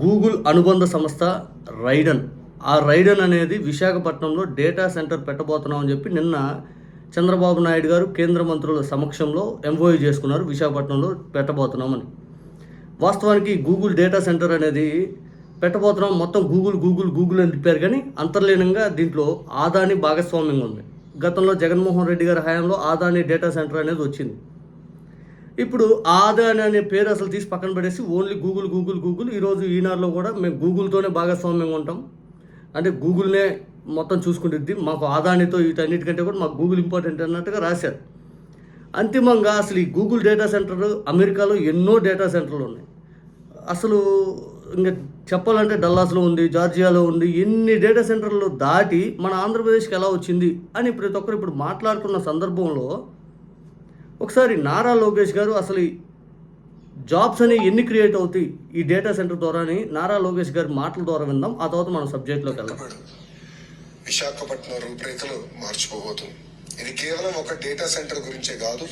Google అనుబంధ సంస్థ రైడన్. ఆ రైడన్ అనేది విశాఖపట్నంలో డేటా సెంటర్ పెట్టబోతున్నాం అని చెప్పి నిన్న చంద్రబాబు నాయుడు గారు కేంద్ర మంత్రుల సమక్షంలో ఎంఓయూ చేసుకున్నారు విశాఖపట్నంలో పెట్టబోతున్నామని. వాస్తవానికి గూగుల్ డేటా సెంటర్ అనేది పెట్టబోతున్నాం మొత్తం గూగుల్ గూగుల్ గూగుల్ అని చెప్పారు కానీ అంతర్లీనంగా దీంట్లో ఆదాని భాగస్వామ్యంగా ఉంది. గతంలో జగన్మోహన్ రెడ్డి గారి హయాంలో ఆదాని డేటా సెంటర్ అనేది వచ్చింది. ఇప్పుడు ఆదాని అనే పేరు అసలు తీసి పక్కన పడేసి ఓన్లీ గూగుల్ గూగుల్ గూగుల్. ఈరోజు ఈనాడులో కూడా మేము గూగుల్తోనే భాగస్వామ్యంగా ఉంటాం. అంటే గూగుల్నే మొత్తం చూసుకుంటుంది మాకు ఆదానితో వీటన్నిటికంటే కూడా మాకు గూగుల్ ఇంపార్టెంట్ అన్నట్టుగా రాశారు. అంతిమంగా అసలు ఈ గూగుల్ డేటా సెంటర్ అమెరికాలో ఎన్నో డేటా సెంటర్లు ఉన్నాయి. అసలు ఇంకా చెప్పాలంటే డల్లాస్లో ఉంది జార్జియాలో ఉంది ఎన్ని డేటా సెంటర్లు దాటి మన ఆంధ్రప్రదేశ్కి ఎలా వచ్చింది అని ప్రతి ఒక్కరు ఇప్పుడు మాట్లాడుతున్న సందర్భంలో ఒకసారి నారా లోకేష్ గారు అసలు జాబ్స్ అనేవి ఎన్ని క్రియేట్ అవుతాయి ఈ డేటా సెంటర్ ద్వారా అని నారా లోకేష్ గారి మాటల ద్వారా విందాం. ఆ తర్వాత మనం సబ్జెక్ట్లోకి వెళ్దాం. విశాఖపట్నం రూపురేఖలు మార్చిపోబోతుంది ఇది కేవలం ఒక డేటా సెంటర్ గురించే కాదు.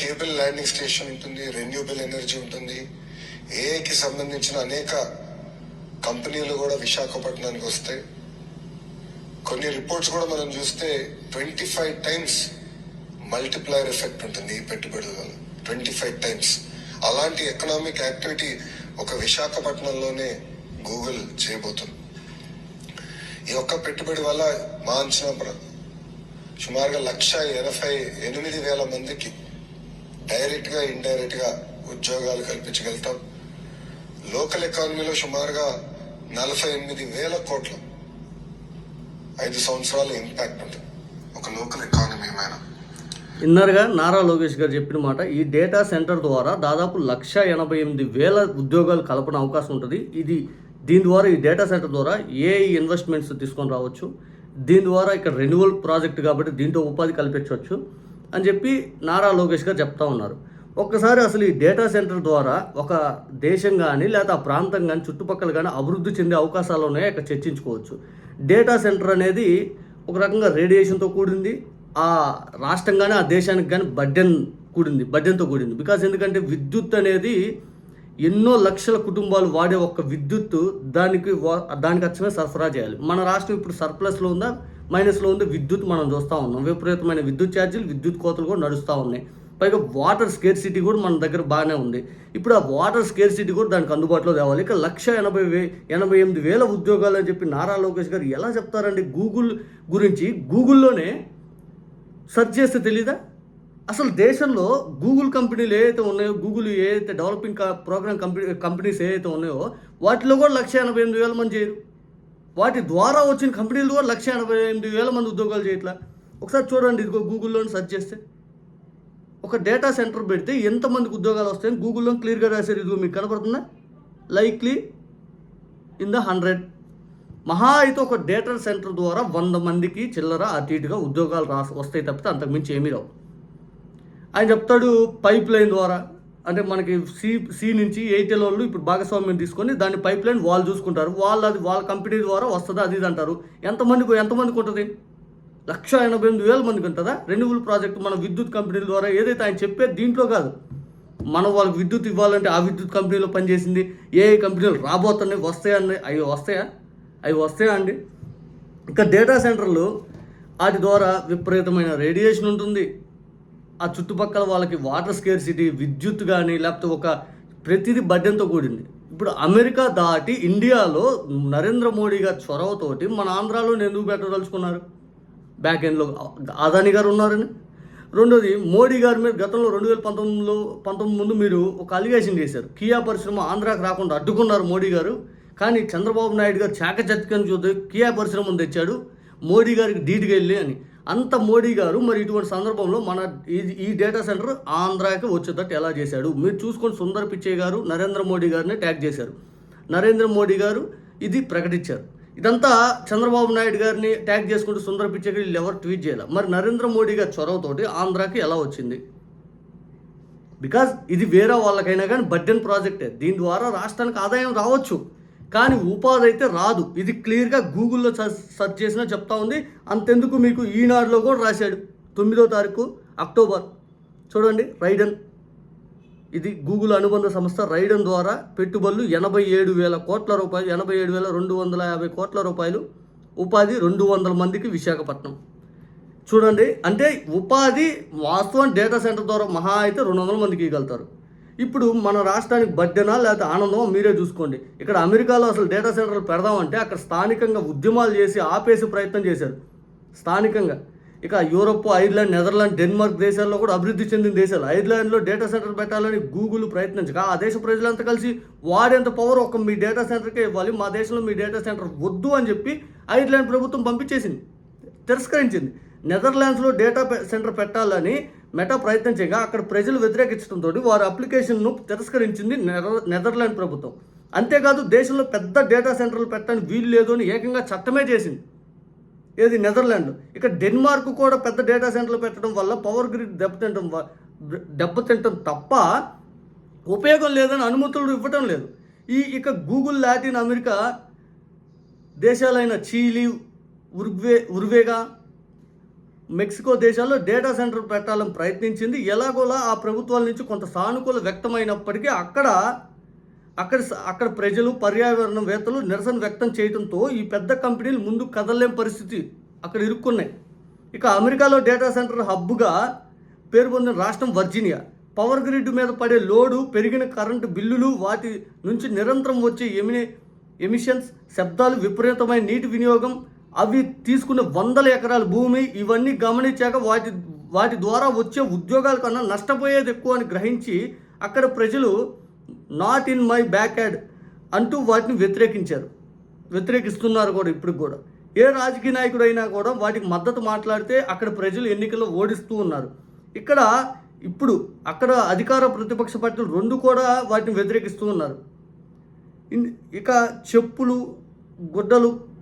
కేబుల్ ల్యాండింగ్ స్టేషన్ ఉంటుంది రెన్యూబుల్ ఎనర్జీ ఉంటుంది. ఏఐకి సంబంధించిన అనేక కంపెనీలు కూడా విశాఖపట్నానికి వస్తాయి. కొన్ని రిపోర్ట్స్ కూడా మనం చూస్తే twenty five times multiplier effect ఉంటుంది ఈ పెట్టుబడి వల్ల. ట్వంటీ ఫైవ్ టైమ్స్ అలాంటి ఎకనామిక్ యాక్టివిటీ ఒక విశాఖపట్నంలోనే గూగుల్ చేయబోతుంది. ఈ ఒక్క పెట్టుబడి వల్ల మా అంచనా సుమారుగా లక్ష ఎనభై ఎనిమిది వేల మందికి డైరెక్ట్గా ఇండైరెక్ట్గా ఉద్యోగాలు కల్పించగలుగుతాం. లోకల్ ఎకానమీలో సుమారుగా నలభై ఎనిమిది వేల కోట్ల ఐదు సంవత్సరాల ఇంపాక్ట్ ఉంటుంది. ఒక లోకల్ ఎకానమీ మీద ఇన్నర్గా నారా లోకేష్ గారు చెప్పిన మాట ఈ డేటా సెంటర్ ద్వారా దాదాపు లక్ష ఎనభై ఎనిమిది వేల ఉద్యోగాలు కల్పన అవకాశం ఉంటుంది. ఇది దీని ద్వారా ఈ డేటా సెంటర్ ద్వారా ఏ ఇన్వెస్ట్మెంట్స్ తీసుకొని రావచ్చు. దీని ద్వారా ఇక్కడ రెన్యువల్ ప్రాజెక్ట్ కాబట్టి దీంట్లో ఉపాధి కల్పించవచ్చు అని చెప్పి నారా లోకేష్ గారు చెప్తా ఉన్నారు. ఒక్కసారి అసలు ఈ డేటా సెంటర్ ద్వారా ఒక దేశం కానీ లేదా ఆ ప్రాంతం కానీ చుట్టుపక్కల కానీ అభివృద్ధి చెందే అవకాశాలు ఉన్నాయో? ఇక్కడ చర్చించుకోవచ్చు. డేటా సెంటర్ అనేది ఒక రకంగా రేడియేషన్తో కూడింది. ఆ రాష్ట్రం కానీ ఆ దేశానికి కానీ బడ్డెన్ కూడింది బడ్డెన్తో కూడింది. బికాస్ ఎందుకంటే విద్యుత్ అనేది ఎన్నో లక్షల కుటుంబాలు వాడే ఒక్క విద్యుత్ దానికి వా- దానికి వచ్చిన సరఫరా చేయాలి. మన రాష్ట్రం ఇప్పుడు సర్ప్లస్లో ఉందా? మైనస్లో ఉంది? విద్యుత్ మనం చూస్తూ ఉన్నాం. విపరీతమైన విద్యుత్ ఛార్జీలు విద్యుత్ కోతలు కూడా నడుస్తూ ఉన్నాయి. పైగా వాటర్ స్కేర్ సిటీ కూడా మన దగ్గర బాగానే ఉంది. ఇప్పుడు ఆ వాటర్ స్కేర్ సిటీ కూడా దానికి అందుబాటులో తేవాలి. ఇక లక్ష ఎనభై వే ఎనభై ఎనిమిది వేల ఉద్యోగాలు అని చెప్పి నారా లోకేష్ గారు ఎలా చెప్తారండి? గూగుల్ గురించి గూగుల్లోనే సెర్చ్ చేస్తే తెలీదా? అసలు దేశంలో గూగుల్ కంపెనీలు ఏవైతే ఉన్నాయో గూగుల్ ఏదైతే డెవలపింగ్ ప్రోగ్రామ్ కంపెనీ కంపెనీస్ ఏవైతే ఉన్నాయో వాటిలో కూడా లక్ష ఎనభై ఎనిమిది వేల మంది చేయరు. వాటి ద్వారా వచ్చిన కంపెనీలు కూడా లక్ష ఎనభై ఎనిమిది వేల మంది ఉద్యోగాలు చేయట్లా. ఒకసారి చూడండి ఇదిగో గూగుల్లో సెర్చ్ చేస్తే. ఒక డేటా సెంటర్ పెడితే ఎంతమందికి ఉద్యోగాలు వస్తాయని గూగుల్లో క్లియర్గా రాశారు. ఇదిగో మీకు కనపడుతుందా? Likely in the hundred. మహా అయితే ఒక డేటా సెంటర్ ద్వారా వంద మందికి చిల్లర అటు ఇటుగా ఉద్యోగాలు రా వస్తాయి తప్పితే అంతకుమించి ఏమీ రావు. ఆయన చెప్తాడు పైప్ లైన్ ద్వారా. అంటే మనకి సి సి నుంచి ఎయిర్టెల్ వాళ్ళు ఇప్పుడు భాగస్వామ్యం తీసుకొని దాని పైప్ లైన్ వాళ్ళు చూసుకుంటారు. వాళ్ళు అది వాళ్ళ కంపెనీ ద్వారా వస్తుంది అది ఇది అంటారు. ఎంతమందికి ఎంతమందికి ఉంటుంది? లక్ష ఎనభై ఎనిమిది వేల మందికి ఉంటుందా? రెన్యూబుల్ ప్రాజెక్ట్ మన విద్యుత్ కంపెనీల ద్వారా ఏదైతే ఆయన చెప్పేది దీంట్లో కాదు. మనం వాళ్ళకి విద్యుత్ ఇవ్వాలంటే ఆ విద్యుత్ కంపెనీలో పనిచేసింది. ఏ ఏ కంపెనీలు రాబోతున్నాయి వస్తాయని అవి వస్తాయా? అవి వస్తాయండి. ఇంకా డేటా సెంటర్లు వాటి ద్వారా విపరీతమైన రేడియేషన్ ఉంటుంది. ఆ చుట్టుపక్కల వాళ్ళకి వాటర్ స్కేర్ సిటీ విద్యుత్ కానీ లేకపోతే ఒక ప్రతిదీ బడ్డెంతో కూడింది. ఇప్పుడు అమెరికా దాటి ఇండియాలో నరేంద్ర మోడీ గారి చొరవతోటి మన ఆంధ్రాలో ఎందుకు పెట్టదలుచుకున్నారు? బ్యాక్ ఎండ్లో అదాని గారు ఉన్నారని. రెండోది మోడీ గారి మీద గతంలో రెండు వేల పంతొమ్మిదిలో పంతొమ్మిది ముందు మీరు ఒక అలిగేషన్ చేశారు. కియా పరిశ్రమ ఆంధ్రాకి రాకుండా అడ్డుకున్నారు మోడీ గారు. కానీ చంద్రబాబు నాయుడు గారు చాకచత్యం చూద్దాం కియా పరిశ్రమను తెచ్చాడు మోడీ గారికి ధీటుగా వెళ్ళి అని. అంత మోడీ గారు మరి ఇటువంటి సందర్భంలో మన ఈ ఈ డేటా సెంటర్ ఆంధ్రాకి వచ్చేటట్టు ఎలా చేశాడు? మీరు చూసుకొని సుందర్ పిచ్చయ్య గారు నరేంద్ర మోడీ గారిని ట్యాగ్ చేశారు. నరేంద్ర మోడీ గారు ఇది ప్రకటించారు. ఇదంతా చంద్రబాబు నాయుడు గారిని ట్యాగ్ చేసుకుంటూ సుందర పిచ్చయ్య గారు వీళ్ళు ఎవరు ట్వీట్ చేయాలి? మరి నరేంద్ర మోడీ గారి చొరవతోటి ఆంధ్రాకి ఎలా వచ్చింది? బికాజ్ ఇది వేరే వాళ్ళకైనా కానీ బడ్డెన్ ప్రాజెక్టే. దీని ద్వారా రాష్ట్రానికి ఆదాయం రావచ్చు. కానీ ఉపాధి అయితే రాదు. ఇది క్లియర్గా గూగుల్లో సెర్చ్ చేసినా చెప్తా ఉంది. అంతెందుకు మీకు ఈనాడులో కూడా రాశాడు. తొమ్మిదో తారీఖు అక్టోబర్. చూడండి రైడన్. ఇది గూగుల్ అనుబంధ సంస్థ రైడన్ ద్వారా పెట్టుబడులు ఎనభై ఏడు వేల కోట్ల రూపాయలు ఎనభై ఏడు వేల రెండు వందల యాభై కోట్ల రూపాయలు ఉపాధి రెండు వందల మందికి విశాఖపట్నం. చూడండి అంటే ఉపాధి వాస్తవం డేటా సెంటర్ ద్వారా మహా అయితే రెండు వందల మందికి ఇవ్వగలుగుతారు. ఇప్పుడు మన రాష్ట్రానికి బడ్డెనా లేకపోతే ఆనందమో? మీరే చూసుకోండి. ఇక్కడ అమెరికాలో అసలు డేటా సెంటర్లు పెడదామంటే అక్కడ స్థానికంగా ఉద్యమాలు చేసి ఆపేసి ప్రయత్నం చేశారు. స్థానికంగా. ఇక యూరోప్ ఐర్లాండ్ నెదర్లాండ్ డెన్మార్క్ దేశాల్లో కూడా అభివృద్ధి చెందిన దేశాలు. ఐర్లాండ్లో డేటా సెంటర్ పెట్టాలని గూగుల్ ప్రయత్నించగా ఆ దేశ ప్రజలంతా కలిసి వాడేంత పవర్ ఒక మీ డేటా సెంటర్కే ఇవ్వాలి మా దేశంలో మీ డేటా సెంటర్ వద్దు అని చెప్పి ఐర్లాండ్ ప్రభుత్వం పంపించేసింది. తిరస్కరించింది. నెదర్లాండ్స్లో డేటా సెంటర్ పెట్టాలని మెటా ప్రయత్నం చేయగా అక్కడ ప్రజలు వ్యతిరేకించడంతో వారి అప్లికేషన్ను తిరస్కరించింది నెదర్ నెదర్లాండ్ ప్రభుత్వం. అంతేకాదు దేశంలో పెద్ద డేటా సెంటర్లు పెట్టడానికి వీలు లేదు అని ఏకంగా చట్టమే చేసింది. ఏది? నెదర్లాండ్. ఇక డెన్మార్క్ కూడా పెద్ద డేటా సెంటర్లు పెట్టడం వల్ల పవర్ గ్రిడ్ దెబ్బతింటం దెబ్బతింటం తప్ప ఉపయోగం లేదని అనుమతులు ఇవ్వటం లేదు. ఈ ఇక గూగుల్ లాటిన్ అమెరికా దేశాలైన చీలీ ఉర్వే ఉర్వేగా మెక్సికో దేశాల్లో డేటా సెంటర్ పెట్టాలని ప్రయత్నించింది. ఎలాగోలా ఆ ప్రభుత్వాల నుంచి కొంత సానుకూల వ్యక్తమైనప్పటికీ అక్కడ అక్కడ అక్కడ ప్రజలు పర్యావరణవేత్తలు నిరసన వ్యక్తం చేయడంతో ఈ పెద్ద కంపెనీలు ముందు కదలలేని పరిస్థితి అక్కడ ఇరుక్కున్నాయి. ఇక అమెరికాలో డేటా సెంటర్ హబ్గా పేరు పొందిన రాష్ట్రం వర్జీనియా. పవర్ గ్రిడ్ మీద పడే లోడు పెరిగిన కరెంటు బిల్లులు వాటి నుంచి నిరంతరం వచ్చే ఎమిని ఎమిషన్స్ శబ్దాలు విపరీతమైన నీటి వినియోగం అవి తీసుకున్న వందల ఎకరాల భూమి ఇవన్నీ గమనించాక వాటి వాటి ద్వారా వచ్చే ఉద్యోగాల కన్నా నష్టపోయేది ఎక్కువ అని గ్రహించి అక్కడ ప్రజలు not in my backyard అంటూ వాటిని వ్యతిరేకించారు. వ్యతిరేకిస్తున్నారు కూడా ఇప్పుడు కూడా. ఏ రాజకీయ నాయకుడైనా కూడా వాటికి మద్దతు మాట్లాడితే అక్కడ ప్రజలు ఎన్నికల్లో ఓడిస్తూ ఉన్నారు. ఇక్కడ ఇప్పుడు అక్కడ అధికార ప్రతిపక్ష పార్టీలు రెండు కూడా వాటిని వ్యతిరేకిస్తూ ఉన్నారు. ఇన్- ఇక చెప్పులు గుడ్డలు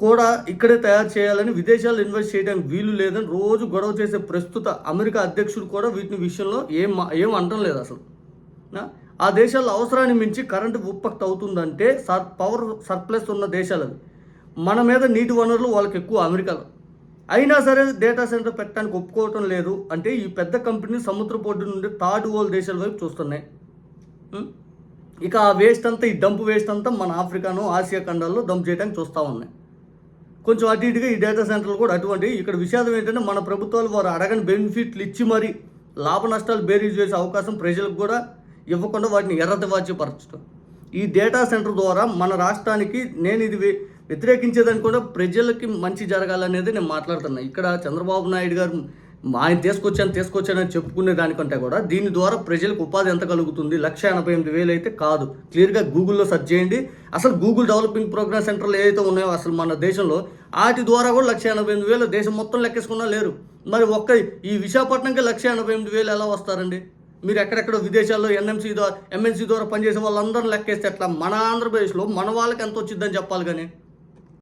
కూడా ఇక్కడే తయారు చేయాలని విదేశాల్లో ఇన్వెస్ట్ చేయడానికి వీలు లేదని రోజు గొడవ చేసే ప్రస్తుత అమెరికా అధ్యక్షుడు కూడా వీటిని విషయంలో ఏం ఏం అనటం లేదు అసలు. ఆ దేశాల్లో అవసరాన్ని మించి కరెంటు ఉత్పత్తి అవుతుందంటే సర్ పవర్ సర్ప్లస్ ఉన్న దేశాలు అవి మన మీద నీటి వనరులు వాళ్ళకి ఎక్కువ అమెరికాలో. అయినా సరే డేటా సెంటర్ పెట్టడానికి ఒప్పుకోవటం లేదు అంటే ఈ పెద్ద కంపెనీ సముద్ర పొడ్డు నుండి థర్డ్ వరల్డ్ దేశాల వైపు చూస్తున్నాయి. ఇక ఆ వేస్ట్ అంతా ఈ డంప్ వేస్ట్ అంతా మన ఆఫ్రికాను ఆసియా ఖండాల్లో డంప్ చేయడానికి చూస్తూ ఉన్నాయి. కొంచెం అటు ఇటుగా ఈ డేటా సెంటర్లు కూడా అటువంటి ఇక్కడ విషాదం ఏంటంటే మన ప్రభుత్వాలు వారు అడగని బెనిఫిట్లు ఇచ్చి మరి లాభ నష్టాలు బేరీజ్ చేసే అవకాశం ప్రజలకు కూడా ఇవ్వకుండా వాటిని ఎర్రతివాచిపరచడం. ఈ డేటా సెంటర్ ద్వారా మన రాష్ట్రానికి నేను ఇది వ్య- కూడా ప్రజలకి మంచి జరగాలనేది నేను మాట్లాడుతున్నా. ఇక్కడ చంద్రబాబు నాయుడు గారు ఆయన తీసుకొచ్చాను తీసుకొచ్చానని చెప్పుకునే దానికంటే కూడా దీని ద్వారా ప్రజలకు ఉపాధి ఎంత కలుగుతుంది? లక్ష ఎనభై ఎనిమిది వేలు అయితే కాదు. క్లియర్గా గూగుల్లో సెర్చ్ చేయండి. అసలు గూగుల్ డెవలపింగ్ ప్రోగ్రామ్ సెంటర్లు ఏదైతే ఉన్నాయో అసలు మన దేశంలో వాటి ద్వారా కూడా లక్ష ఎనభై ఎనిమిది వేలు దేశం మొత్తం లెక్కేసుకున్నా లేరు. మరి ఒక్క ఈ విశాఖపట్నంకి లక్ష ఎనభై ఎనిమిది వేలు ఎలా వస్తారండి? మీరు ఎక్కడెక్కడ విదేశాల్లో ఎన్ఎంసీ ద్వారా ఎంఎన్సీ ద్వారా పనిచేసే వాళ్ళందరూ లెక్కేస్తే ఎట్లా? మన ఆంధ్రప్రదేశ్లో మన వాళ్ళకి ఎంత వచ్చిందని చెప్పాలి కానీ.